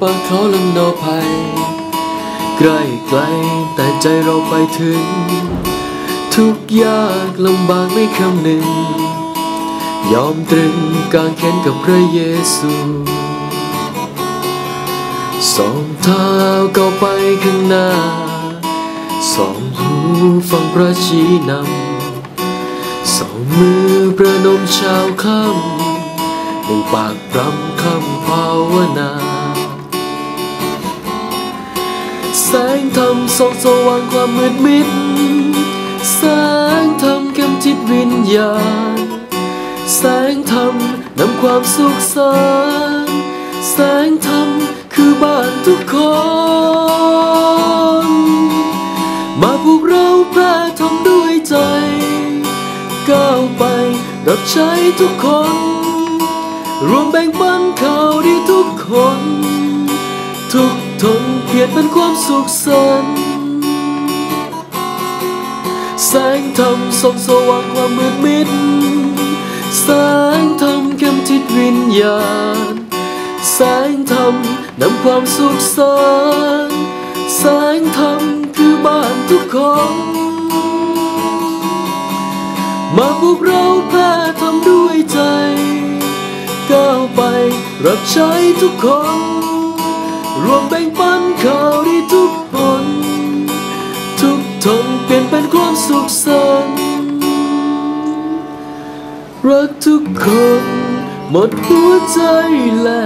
ปากเขาลำนอภัยใกล้ไกลแต่ใจเราไปถึง ทุกยากลำบากไม่คำหนึ่ง ยอมตรึงกางแขนกับพระเยซูสองเท้าก้าวไปข้างหน้า สองหูฟังพระชี้นำ สองมือประนมชาวคำ หนึ่งปากรำคำภาวนา แสงธรรมส่องสว่างความมืดมิด แสงธรรมคำจิตวิญญาณ แสงธรรมนำความสุขสานแสงธรรมคือบ้านทุกคน มาพวกเราแพร่ทำด้วยใจ ก้าวไปรับใช้ทุกคน รวมแบ่งปันข่าวดีทุกคน ทุกทนเพียรเป็นความสุขสันต์แสงธรรมส่องสว่างความมืดมิด แสงธรรมคำทิศวิญญาณ แสงธรรมนำความสุขสันต์แสงธรรมคือบ้านทุกคนมาพวกเราแพ้ทำด้วยใจ รับใช้ทุกคนรวมแบ่งปันข่าวดีทุกคนทุกทนเปลี่ยนเป็นความสุขสันต์รักทุกคนหมดหัวใจและ